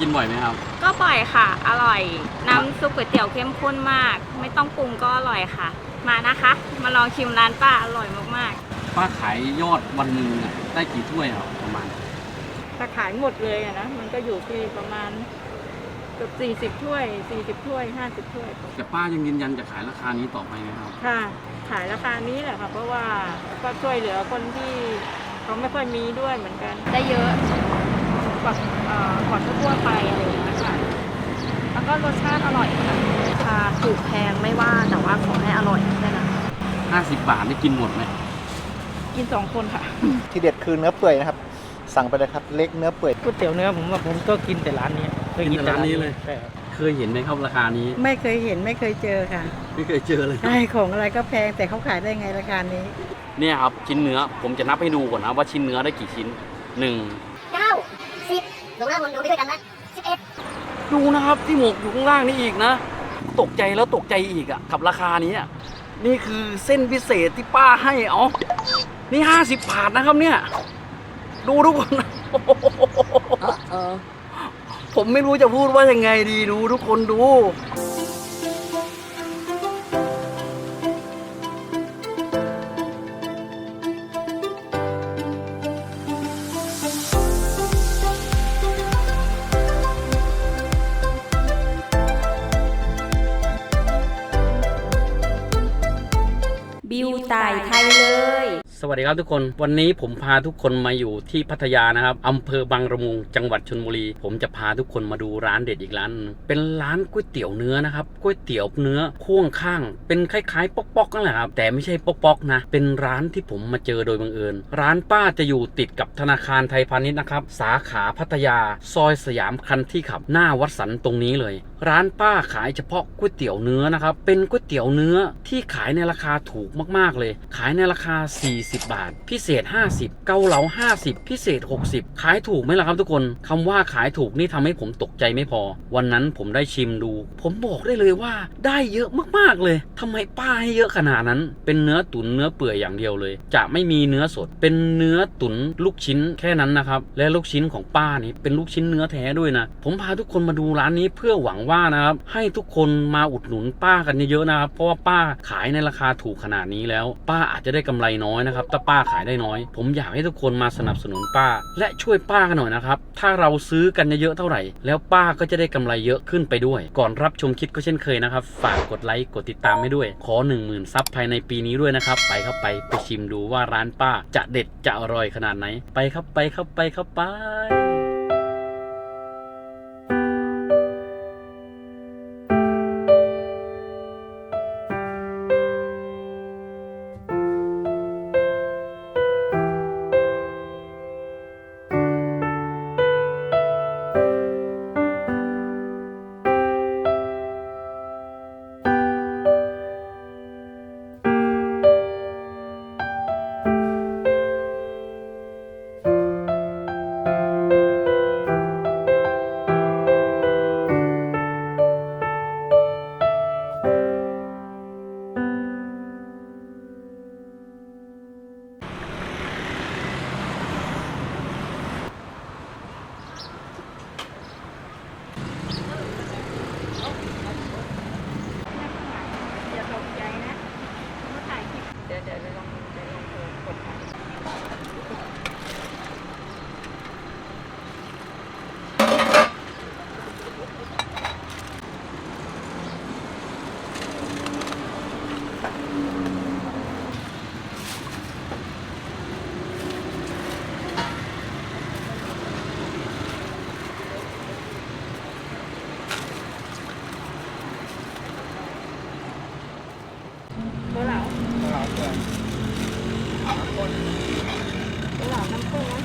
กินบ่อยไหมครับ ก็บ่อยค่ะ อร่อย น้ำซุปก๋วยเตี๋ยวเข้มข้นมาก ไม่ต้องปรุงก็อร่อยค่ะ มานะคะ มาลองชิมร้านป้าอร่อยมากป้าขายยอดวันหนึ่งอะได้กี่ถ้วยครับประมาณ ๆถ้าขายหมดเลยอะนะ มันก็อยู่ที่ประมาณเกือบสี่สิบถ้วยสี่สิบถ้วยห้าสิบถ้วย แต่ป้ายังยืนยันจะขายราคานี้ต่อไปไหมครับ ค่ะ ขายราคานี้แหละค่ะ เพราะว่าก็ช่วยเหลือคนที่เขาไม่ค่อยมีด้วยเหมือนกัน ได้เยอะ กว่าเอ่อกว่าทั่วๆไปอะไรอย่างเงี้ยค่ะแล้วก็รสชาติอร่อยค่ะราคาถูกแพงไม่ว่าแต่ว่าขอให้อร่อยแค่นั้น50บาทได้กินหมดไหมกินสองคนค่ะที่เด็ดคือเนื้อเปื่อยนะครับ สั่งไปเลยครับเล็กเนื้อเปื่อยก๋วยเตี๋ยวเนื้อผมว่าผมก็กินแต่ร้านนี้เคยกินแต่ร้านนี้เลยใช่ครับเคยเห็นไหมครับราคานี้ ไม่เคยเห็นไม่เคยเจอค่ะไม่เคยเจอเลยใช่ของอะไรก็แพงแต่เขาขายได้ไงราคานี้ เนี่ยครับชิ้นเนื้อผมจะนับให้ดูก่อนนะว่าชิ้นเนื้อได้กี่ชิ้นหนึ่ง เก้าสิบดูนะมึงดูไปด้วยกันนะสิบเอ็ดดูนะครับที่หมกอยู่ข้างล่างนี่อีกนะ ตกใจแล้วตกใจอีกอะกับราคานี้อะนี่คือเส้นพิเศษที่ป้าให้เอานี่50บาทนะครับเนี่ย ดูทุกคนนะผมไม่รู้จะพูดว่ายังไงดีดูทุกคนดู สวัสดีครับทุกคน วันนี้ผมพาทุกคนมาอยู่ที่พัทยานะครับอำเภอบางระมุงจังหวัดชลบุรี ผมจะพาทุกคนมาดูร้านเด็ดอีกร้านหนึ่งเป็นร้านก๋วยเตี๋ยวเนื้อนะครับก๋วยเตี๋ยวเนื้อพ่วงข้าง เป็นคล้ายๆ ป๊อกๆนั่นแหละครับแต่ไม่ใช่ป๊อกๆนะ เป็นร้านที่ผมมาเจอโดยบังเอิญ ร้านป้าจะอยู่ติดกับธนาคารไทยพาณิชย์นะครับสาขาพัทยา ซอยสยามคันที่ขับหน้าวัดสันตรงนี้เลย ร้านป้าขายเฉพาะก๋วยเตี๋ยวเนื้อนะครับ เป็นก๋วยเตี๋ยวเนื้อที่ขายในราคาถูกมากๆเลย ขายในราคา 40 บาท พิเศษ 50 เกาเหลา 50 พิเศษ 60 ขายถูกไหมล่ะครับทุกคนคำว่าขายถูกนี่ทำให้ผมตกใจไม่พอ วันนั้นผมได้ชิมดู ผมบอกได้เลยว่าได้เยอะมากๆเลยทำไมป้าให้เยอะขนาดนั้น เป็นเนื้อตุ๋นเนื้อเปื่อยอย่างเดียวเลย จะไม่มีเนื้อสด เป็นเนื้อตุ๋นลูกชิ้นแค่นั้นนะครับและลูกชิ้นของป้านี่เป็นลูกชิ้นเนื้อแท้ด้วยนะผมพาทุกคนมาดูร้านนี้เพื่อหวังว่านะครับให้ทุกคนมาอุดหนุนป้ากันเยอะๆนะครับเพราะว่าป้าขายในราคาถูกขนาดนี้แล้ว ป้าอาจจะได้กำไรน้อยนะครับถ้าป้าขายได้น้อย ผมอยากให้ทุกคนมาสนับสนุนป้า และช่วยป้ากันหน่อยนะครับถ้าเราซื้อกันเยอะๆเท่าไหร่ แล้วป้าก็จะได้กำไรเยอะขึ้นไปด้วย ก่อนรับชมคลิปก็เช่นเคยนะครับ ฝากกดไลค์กดติดตามให้ด้วย ขอ 1 0,000ซับภายในปีนี้ด้วยนะครับไปเข้าไปไปชิมดูว่าร้านป้าจะเด็ดจะอร่อยขนาดไหนไปครับไปครับไปครับไป น้ำข้นน้ำข้นนะ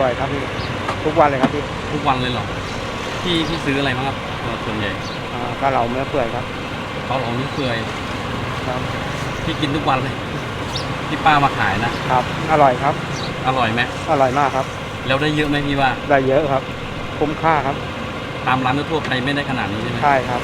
บ่อยครับพี่ทุกวันเลยครับพี่ทุกวันเลยเหรอพี่พี่ซื้ออะไรบ้างครับส่วนใหญ่อ่าก็เราเนื้อเปื่อยครับเขาหลงนี่เปื่อยครับพี่กินทุกวันเลยที่ป้ามาขายนะครับ อร่อยครับ อร่อยไหมอร่อยมากครับ แล้วได้เยอะไหมพี่ว่า ได้เยอะครับ คุ้มค่าครับ ตามร้านทั่วๆไปไม่ได้ขนาดนี้ใช่ไหมใช่ครับ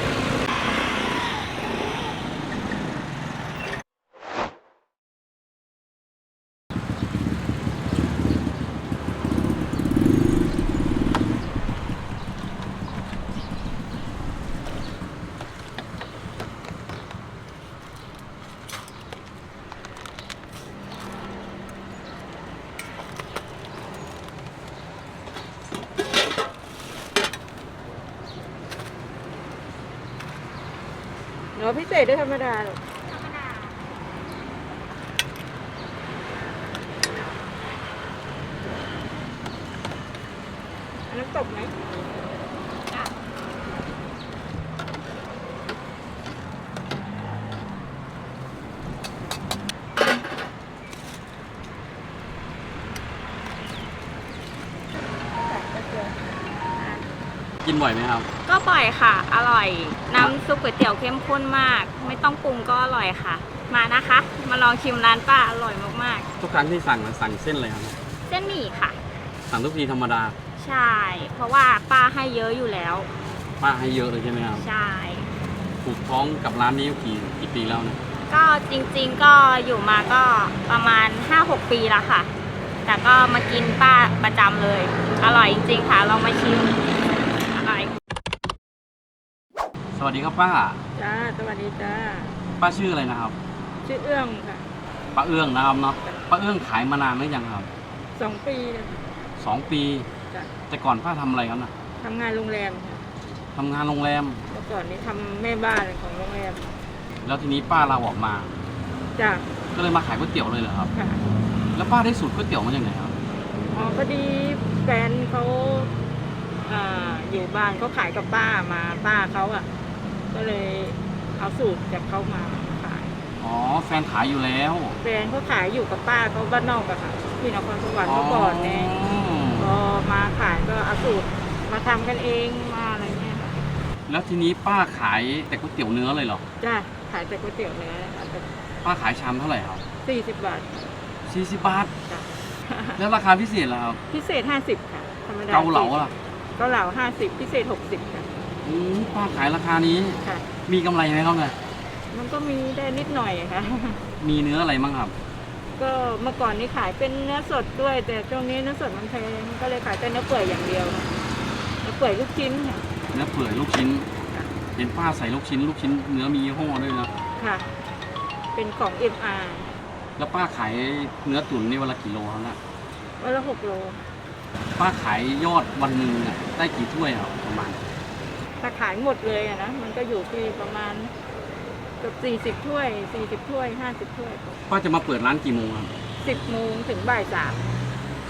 พิเศษด้วยธรรมดาหรอกอันน้ำตกไหม บ่อยไหมครับ ก็บ่อยค่ะ อร่อย น้ำซุปก๋วยเตี๋ยวเข้มข้นมาก ไม่ต้องปรุงก็อร่อยค่ะ มานะคะ มาลองชิมร้านป้าอร่อยมากทุกครั้งที่สั่งสั่งเส้นเลยครับ ๆ เส้นหมี่ค่ะ สั่งทุกทีธรรมดาใช่ เพราะว่าป้าให้เยอะอยู่แล้ว ป้าให้เยอะเลยใช่ไหมครับใช่ ถูกท้องกับร้านนี้กี่กี่ปีแล้วนะก็จริงๆก็อยู่มาก็ประมาณ 5-6 ปีแล้วค่ะ แต่ก็มากินป้าประจำเลย อร่อยจริงๆค่ะ ลองมาชิม อร่อย ส วัสดีครับป้า จ้า สวัสดีจ้า ป้าชื่ออะไรนะครับ ชื่อเอื้องค่ะ ป้าเอื้องนะครับเนาะ ป้าเอื้องขายมานานหรือยังครับสองปีเลยสองปี จ้ะแต่ก่อนป้าทำอะไรครับนะทำงานโรงแรมค่ะทำงานโรงแรม เมื่อก่อนนี้ทำแม่บ้านของโรงแรมแล้วทีนี้ป้าเราออกมา จ้าก็เลยมาขายก๋วยเตี๋ยวเลยเหรอครับ ค่ะแล้วป้าได้สูตรก๋วยเตี๋ยวมาจากไหนครับ อ๋อพอดีแฟนเขาอ่าอยู่บ้านเขาขายกับป้ามาป้าเขาอะ ก็เลยเอาสูตรจากเขามาขาย อ๋อ แฟนขายอยู่แล้วแฟนเขาขายอยู่กับป้าเขาบ้านนอกอะค่ะที่นครสวรรค์เมื่อก่อนเนี่ยอ๋อพอมาขายก็เอาสูตรมาทำกันเองมาอะไรเงี้ยค่ะแล้วทีนี้ป้าขายแต่ก๋วยเตี๋ยวเนื้อเลยเหรอ จ้าขายแต่ก๋วยเตี๋ยวเนื้อป้าขายชามเท่าไหร่ครับสี่สิบบาท40บาท จ้ะ แล้วราคาพิเศษล่ะครับ พิเศษห้าสิบค่ะธรรมดาเกาเหลาล่ะ เกาเหลาห้าสิบพิเศษหกสิบค่ะ อืมป้าขายราคานี้ ค่ะ มีกำไรไหมครับเนี่ย มันก็มีได้นิดหน่อยอะค่ะ มีเนื้ออะไรบ้างครับ ก็เมื่อก่อนนี้ขายเป็นเนื้อสดด้วย แต่ช่วงนี้เนื้อสดมันแพงก็เลยขายแต่เนื้อเปื่อยอย่างเดียวค่ะเนื้อเปื่อยลูกชิ้นค่ะ เนื้อเปื่อยลูกชิ้น ค่ะ เห็นป้าใส่ลูกชิ้น ลูกชิ้นเนื้อมียี่ห้อด้วยนะ ค่ะ เป็นของ MR แล้วป้าขายเนื้อตุ๋นนี่วันละกี่โลครับน่ะวันละหกโล ป้าขายยอดวันหนึ่งอะได้กี่ถ้วยครับประมาณ ถ้าขายหมดเลยอะนะ มันก็อยู่ที่ประมาณเกือบสี่สิบถ้วยสี่สิบถ้วยห้าสิบถ้วยป้าจะมาเปิดร้านกี่โมงครับสิบโมงถึงบ่ายสาม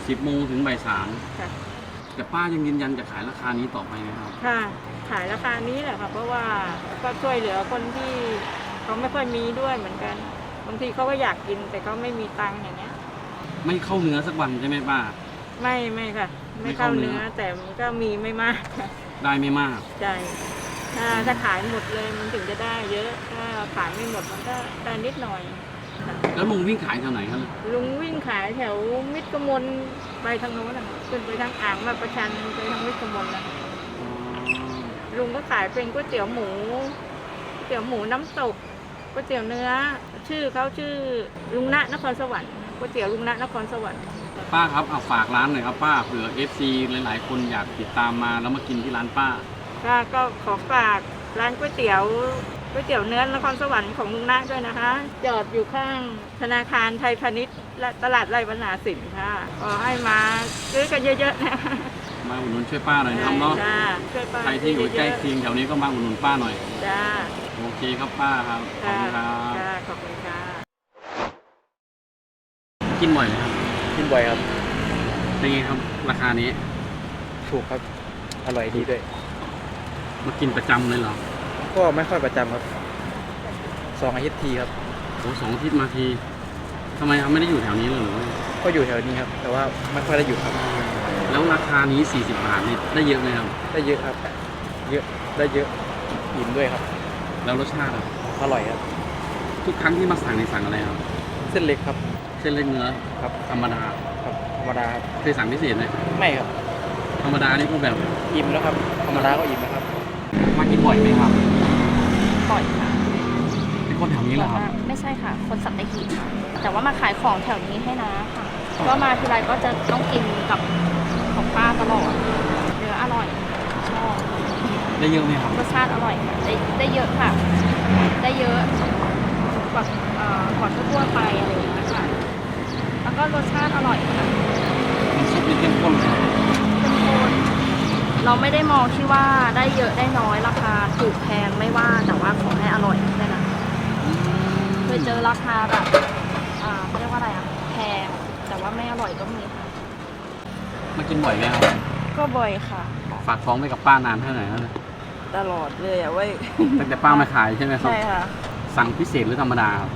สิบโมงถึงบ่ายสามค่ะ แต่ป้ายังยืนยันจะขายราคานี้ต่อไปไหมครับ ค่ะ ขายราคานี้แหละค่ะ เพราะว่าก็ช่วยเหลือคนที่เขาไม่ค่อยมีด้วยเหมือนกัน บางทีเขาก็อยากกินแต่เขาไม่มีตังค์อย่างเงี้ย ไม่เข้าเนื้อสักวันใช่ไหมป้า ไม่ไม่ค่ะ ไม่ไม่เข้าเข้าเนื้เนื้ออแต่มันก็มีไม่มากค่ะ ได้ไม่มาก ใช่ถ้าถ้าขายหมดเลยมันถึงจะได้เยอะ ถ้าขายไม่หมดมันก็ได้นิดหน่อยค่ะแล้วลุงวิ่งขายแถวไหนครับลุงวิ่งขายแถวมิตรกมลไปทางโน้นนะขึ้นไปทางอ่างมาประชันไปทางมิตรกมลนะอ๋อลุงก็ขายเป็นก๋วยเตี๋ยวหมูก๋วยเตี๋ยวหมูน้ำตกก๋วยเตี๋ยวเนื้อ ชื่อเขาชื่อลุงณนครสวรรค์ก๋วยเตี๋ยวลุงณนครสวรรค์ ป้าครับเอาฝากร้านหน่อยครับป้าเผื่อ FC หลาย ๆ คนอยากติดตามมาแล้วมากินที่ร้านป้าก็ก็ขอฝากร้านก๋วยเตี๋ยวก๋วยเตี๋ยวเนื้อนครสวรรค์ของลุงณด้วยนะคะ จอดอยู่ข้างธนาคารไทยพาณิชย์และตลาดไร่บรรณาสินค่ะ ขอให้มาซื้อกันเยอะๆนะมาอุดหนุนช่วยป้าหน่อยนะครับเนาะจ้าช่วยป้าใครที่อยู่ใกล้เคียงแถวนี้ก็มาอุดหนุนป้าหน่อยจ้าโอเคครับป้าครับขอบคุณครับ จ้าขอบคุณค่ะกินบ่อยไหมครับ กินบ่อยครับ เป็นไงครับราคานี้ ถูกครับ อร่อยดีด้วย มากินประจำเลยเหรอ ก็ไม่ค่อยประจำครับสองอาทิตย์ทีครับ โอ้สองอาทิตย์มาทีทำไมครับไม่ได้อยู่แถวนี้เลยหรือว่าก็อยู่แถวนี้ครับ แต่ว่าไม่ค่อยได้อยู่ครับอ๋อแล้วราคานี้ 40 บาทนี่ได้เยอะไหมครับ ได้เยอะครับ เยอะ ได้เยอะ อิ่มด้วยครับ แล้วรสชาติอะอร่อยครับ ทุกครั้งที่มาสั่งในสั่งอะไรครับ เส้นเล็กครับเส้นเล็กเนื้อครับธรรมดาครับธรรมดาครับเคยสั่งพิเศษไหมไม่ครับ ธรรมดานี่ก็แบบอิ่มแล้วครับธรรมดาก็อิ่มแล้วครับ มากินบ่อยไหมครับบ่อยค่ะเป็นคนแถวนี้เหรอครับ ไม่ใช่ค่ะ คนสัตหีบค่ะแต่ว่ามาขายของแถวนี้ให้นะค่ะ ก็มาทีไรก็จะต้องกินกับของป้าตลอดเนื้ออร่อยชอบได้เยอะไหมครับรสชาติอร่อยค่ะได้ได้เยอะค่ะ ได้เยอะกว่าเอ่อกว่าทั่วๆไปอะไรอย่างเงี้ยค่ะแล้ว ก็รสชาติอร่อยค่ะน้ำซุปนี่เข้มข้นเลยเข้มข้นเราไม่ได้มองที่ว่าได้เยอะได้น้อยราคาถูกแพงไม่ว่าแต่ว่าขอให้อร่อยแค่นั้นเคยเจอราคาแบบอ่าเขาเรียกว่าอะไรอะแพงแต่ว่าไม่อร่อยก็มีค่ะมากินบ่อยไหมครับก็บ่อยค่ะ ฝากท้องไว้กับป้านานเท่าไหร่แล้วเนี่ยตลอดเลยอะเว้ยตั้งแต่ป้ามาขายใช่ไหมครับ ใช่ค่ะ สั่งพิเศษหรือธรรมดาครับ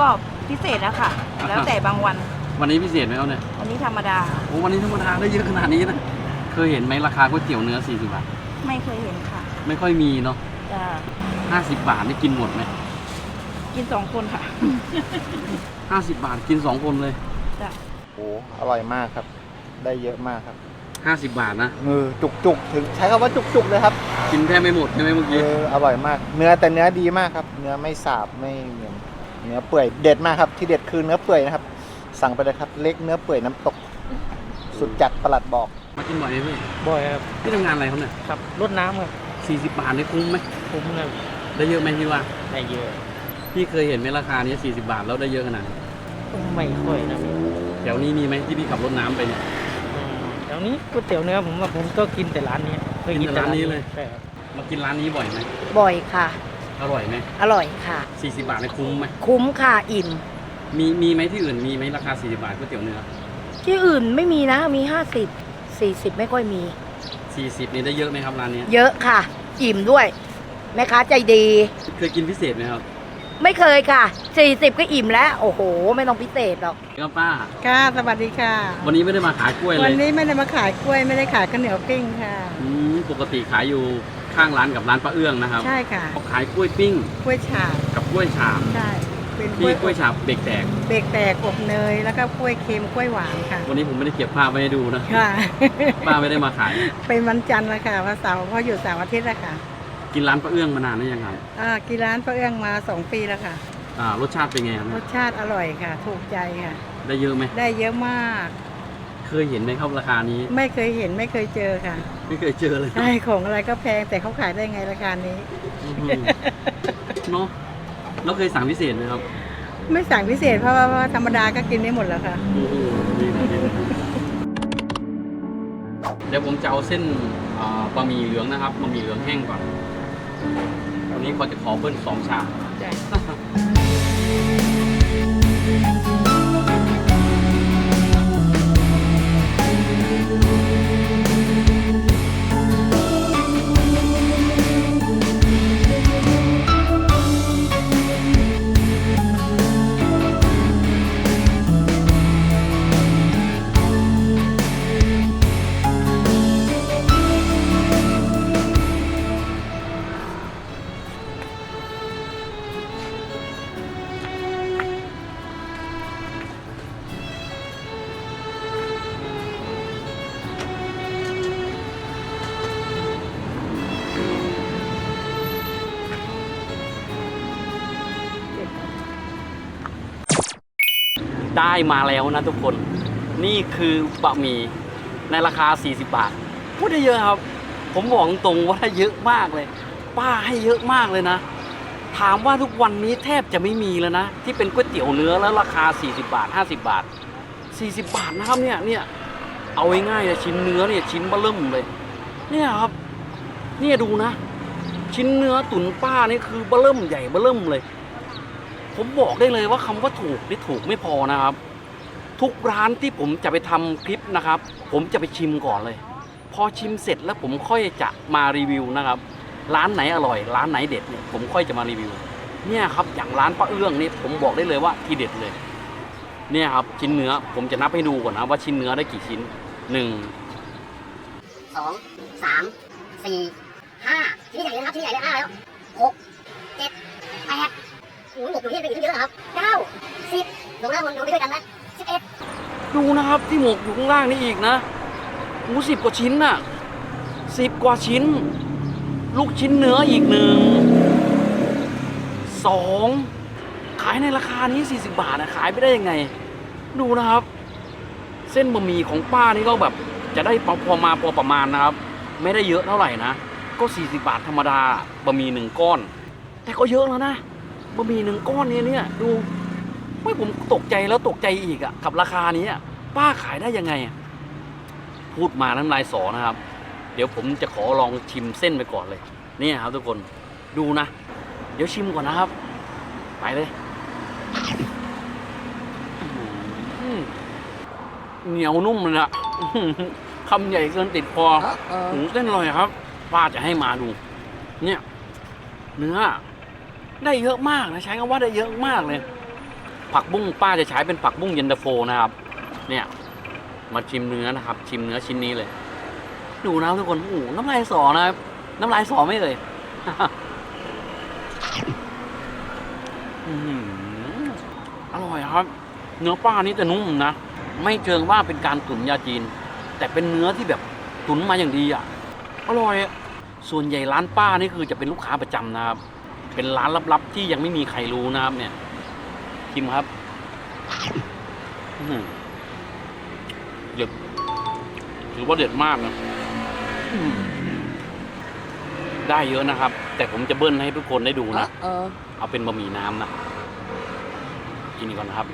ก็พิเศษนะค่ะแล้วแต่บางวัน วันนี้พิเศษไหมครับเนี่ยวันนี้ธรรมดา โอ้วันนี้ธรรมดาได้เยอะขนาดนี้นะ เคยเห็นไหมราคาก๋วยเตี๋ยวเนื้อ 40 บาท ไม่เคยเห็นค่ะไม่ค่อยมีเนาะจะ50 บาทนี่กินหมดไหมกินสองคนค่ะ50 บาทกิน 2 คนเลยจ้ะโอ้อร่อยมากครับ ได้เยอะมากครับ50 บาทนะมือจุกจุกๆถึงใช้คำว่าจุกจุกๆเลยครับกินแทบไม่หมดใช่ไหมเมื่อเอกี้ ออร่อยมาก เนื้อแต่เนื้อดีมากครับ เนื้อไม่สาบไม่เหนียวเนื้อเปื่อยเด็ดมากครับ ที่เด็ดคือเนื้อเปื่อยนะครับ สั่งไปเลยครับ เล็กเนื้อเปื่อยน้ำตก สุดจัดประหลัดบอก มากินบ่อยไหมพี่บ่อยครับพี่ทำงานอะไรครับเนี่ยครับรดน้ำครับ40บาทนี่คุ้มไหมคุ้มครับได้เยอะไหมพี่ว่าได้เยอะพี่เคยเห็นไหมราคานี้40บาทแล้วได้เยอะขนาดนี้ไม่ค่อยนะพี่แถวนี้มีไหมที่พี่ขับรถน้ำไปเนี่ยอืมแถวนี้ก๋วยเตี๋ยวเนื้อผมว่าผมก็กินแต่ร้านนี้เคยกินแต่ร้านนี้เลยใช่ครับมากินร้านนี้บ่อยไหมบ่อยค่ะ อร่อยไหมอร่อยค่ะ 40 บาทนี่คุ้มไหมคุ้มค่ะอิ่ม มีมีไหมที่อื่นมีไหมราคา 40 บาทก๋วยเตี๋ยวเนื้อ ที่อื่นไม่มีนะ มีห้าสิบสี่สิบไม่ค่อยมี 40 นี่ได้เยอะไหมครับร้านเนี้ยเยอะค่ะ อิ่มด้วย แม่ค้าใจดี เคยกินพิเศษไหมครับไม่เคยค่ะสี่สิบก็อิ่มแล้ว โอ้โห ไม่ต้องพิเศษหรอกก็ป้า ค่ะ สวัสดีค่ะ วันนี้ไม่ได้มาขายกล้วยเลวันยนี้ไม่ได้มาขายกล้วยไม่ได้ขายข้าวเหนียวปิ้งค่ะ อืมปกติขายอยู่ข้างร้านกับร้านป้าเอื้องนะครับใช่ค่ะเขาขายกล้วยปิ้งกล้วยฉาบกับกล้วยฉาบใช่ เป็นกล้ที่วยกล้วยฉาบเบรกแตก เบรกแตกอบเนยแล้วก็กล้วยเค็มกล้วยหวานค่ะวันนี้ผมไม่ได้เก็บภาพไว้ให้ดูนะค่ะ ป้าไม่ได้มาขาย เป็นวันจันทร์ละค่ะวันเสาร์เพราะอยู่เสาร์อาทิตย์ละค่ะกินร้านป้าเอื้องมานานหรือยังครับอ่ากินร้านป้าเอื้องมาสองปีแล้วค่ะ อ่ารสชาติเป็นไงครับรสชาติอร่อยค่ะ ถูกใจค่ะ ได้เยอะไหมได้เยอะมาก เคยเห็นไหมครับราคานี้ ไม่เคยเห็นไม่เคยเจอค่ะ ไม่เคยเจอเลยใช่ของอะไรก็แพงแต่เขาขายได้ไงราคานี้ อื้อหือเนาะ แล้วเคยสั่งพิเศษไหมครับไม่สั่งพิเศษเพราะว่าเพราะว่าธรรมดาก็กินได้หมดแล้วค่ะ โอ้โหดีนะดีนะเดี๋ยวผมจะเอาเส้นอ่าบะหมี่เหลืองนะครับบะหมี่เหลืองแห้งก่อนวันนี้พอจะขอเบิ้ลสองชาม ได้มาแล้วนะทุกคน นี่คือบะหมี่ในราคา 40 บาท พูดได้เยอะครับ ผมบอกตรงว่าเยอะมากเลย ป้าให้เยอะมากเลยนะ ถามว่าทุกวันนี้แทบจะไม่มีแล้วนะ ที่เป็นก๋วยเตี๋ยวเนื้อแล้วราคา 40 บาท 50 บาท 40 บาทนะครับเนี่ยเนี่ยเอาง่ายๆเลยชิ้นเนื้อเนี่ยชิ้นเบะเริ่มเลย เนี่ยครับเนี่ยดูนะ ชิ้นเนื้อตุ๋นป้านี่คือเบะเริ่มใหญ่เบะเริ่มเลย ผมบอกได้เลยว่าคำว่าถูกนี่ถูกไม่พอนะครับ ทุกร้านที่ผมจะไปทำคลิปนะครับ ผมจะไปชิมก่อนเลย พอชิมเสร็จแล้วผมค่อยจะมารีวิวนะครับ ร้านไหนอร่อย ร้านไหนเด็ดเนี่ยผมค่อยจะมารีวิว เนี่ยครับอย่างร้านป้าเอื้องนี่ผมบอกได้เลยว่าที่เด็ดเลย เนี่ยครับชิ้นเนื้อผมจะนับให้ดูก่อนนะว่าชิ้นเนื้อได้กี่ชิ้นหนึ่งสองสามสี่ห้าชิ้นใหญ่เลยครับชิ้นใหญ่เลยห้าแล้วหกเจ็ดแปด โอ้โหหมกอยู่ที่ไปอีกเยอะครับเก้าสิบลงแล้วลงไปด้วยกันนะสิบเอ็ดดูนะครับที่หมกอยู่ข้างล่างนี่อีกนะหมูสิบกว่าชิ้นน่ะสิบกว่าชิ้น ลูกชิ้นเนื้ออีกหนึ่งสองขายในราคานี้ 40 บาทนะขายไปได้ยังไง ดูนะครับ เส้นบะหมี่ของป้านี่ก็แบบจะได้พอพอมาพอประมาณนะครับ ไม่ได้เยอะเท่าไหร่นะ ก็ 40 บาทธรรมดาบะหมี่หนึ่งก้อน แต่ก็เยอะแล้วนะ บะหมี่หนึ่งก้อนเนี่ยเนี่ยดูไม่ผมตกใจแล้วตกใจอีกอะกับราคานี้อะป้าขายได้ยังไงอะพูดมาน้ำลายสอนะครับ เดี๋ยวผมจะขอลองชิมเส้นไปก่อนเลยนี่ครับทุกคนดูนะ เดี๋ยวชิมก่อนนะครับ ไปเลยอื้อหือเหนียวนุ่มเลยนะอื้อหือคำใหญ่เกินติดคอหมูเส้นอร่อยครับ ป้าจะให้มาดู เนี่ย เนื้อ ได้เยอะมากนะใช้คำว่าได้เยอะมากเลย ผักบุ้งป้าจะใช้เป็นผักบุ้งเย็นตาโฟนะครับ เนี่ย มาชิมเนื้อนะครับ ชิมเนื้อชิ้นนี้เลย ดูนะทุกคนโอ้โหน้ำลายสอนะครับน้ำลายสอไม่เลยอร่อยครับ เนื้อป้านี่จะนุ่มนะ ไม่เชิงว่าเป็นการตุ๋นยาจีน แต่เป็นเนื้อที่แบบตุ๋นมาอย่างดีอะ อร่อย ส่วนใหญ่ร้านป้านี่คือจะเป็นลูกค้าประจำนะครับ เป็นร้านลับๆที่ยังไม่มีใครรู้นะครับ เนี่ยชิมครับอื้อหือเด็ดถือว่าเด็ดมากนะอื้อหือได้เยอะนะครับ แต่ผมจะเบิ้ลให้ทุกคนได้ดูนะ เอาเป็นบะหมี่น้ำนะ กินก่อนนะครับ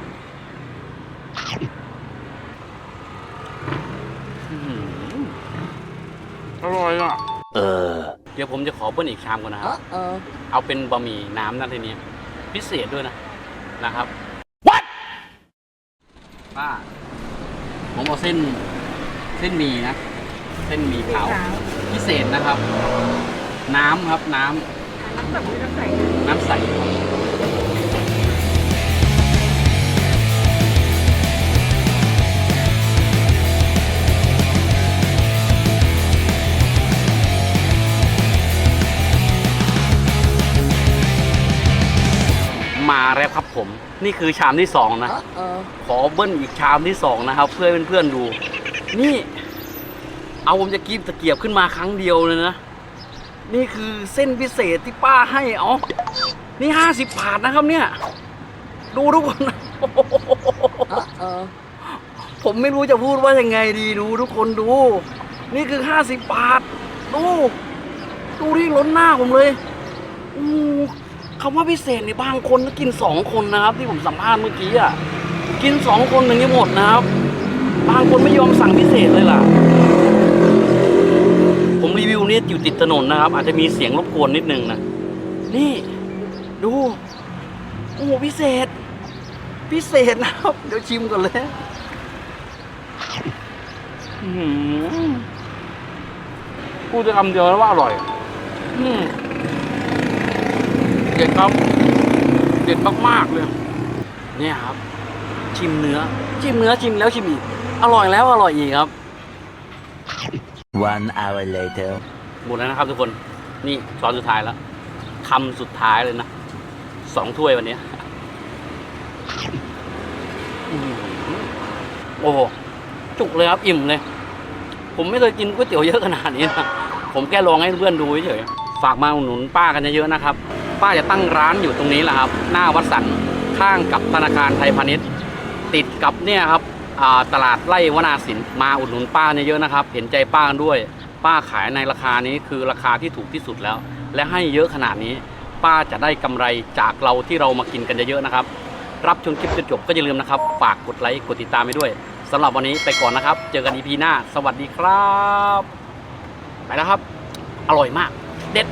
ดี๋ยวผมจะขอเบิ้ลอีกชามก่อนนะครับ เอาเป็นบะหมี่น้ำนะทีนี้ พิเศษด้วยนะนะครับ What ป้าผมเอาเส้นเส้นหมี่นะ เส้นหมี่ขาว พิเศษนะครับ น้ำครับน้ำ น้ำแบบไม่ต้องใส่น้ำใสครับ มาแล้วครับผม นี่คือชามที่สองนะ ขอเบิ้ลอีกชามที่สองนะครับ เพื่อให้เพื่อนๆดู นี่ เอาผมจะกีบตะเกียบขึ้นมาครั้งเดียวเลยนะ นี่คือเส้นพิเศษที่ป้าให้เอานี่ห้าสิบบาทนะครับเนี่ย ดูทุกคนนะผมไม่รู้จะพูดว่ายังไงดีดูทุกคนดู นี่คือห้าสิบบาท ดู ดูที่ล้นหน้าผมเลยอู้ คำว่าพิเศษเนี่ยบางคนก็กินสองคนนะครับ ที่ผมสัมภาษณ์เมื่อกี้อะกินสองคนถึงจะหมดนะครับ บางคนไม่ยอมสั่งพิเศษเลยล่ะ ผมรีวิวนี่อยู่ติดถนนนะครับ อาจจะมีเสียงรบกวนนิดนึงนะนี่ ดูโอ้โหพิเศษ พิเศษนะครับ เดี๋ยวชิมก่อนเลยพูดได้คำเดียวแล้วว่าอร่อย อืม เด็ดครับ เด็ดมากๆเลย เนี่ยครับ ชิมเนื้อ ชิมเนื้อชิมแล้วชิมอีก อร่อยแล้วอร่อยอีกครับ One hour later. หมดแล้วนะครับทุกคน นี่ช้อนสุดท้ายแล้วคำสุดท้ายเลยนะสองถ้วยวันนี้อื้อหือโอ้โหจุกเลยครับอิ่มเลย ผมไม่เคยกินก๋วยเตี๋ยวเยอะขนาดนี้นะผมแค่ลองให้เพื่อนดูเฉยๆฝากมาอุดหนุนป้ากันเยอะๆนะครับ ป้าจะตั้งร้านอยู่ตรงนี้แหละครับ หน้าวัดสันข้างกับธนาคารไทยพาณิชย์ ติดกับเนี่ยครับตลาดไร่วนาสินมาอุดหนุนป้าเยอะๆนะครับ เห็นใจป้าด้วย ป้าขายในราคานี้คือราคาที่ถูกที่สุดแล้ว และให้เยอะขนาดนี้ ป้าจะได้กำไรจากเราที่เรามากินกันเยอะๆนะครับ รับชมคลิปจนจบก็อย่าลืมนะครับ ฝากกดไลค์กดติดตามไปด้วยสำหรับวันนี้ไปก่อนนะครับ เจอกันอีพีหน้า สวัสดีครับ ไปแล้วครับ อร่อยมาก เด็ด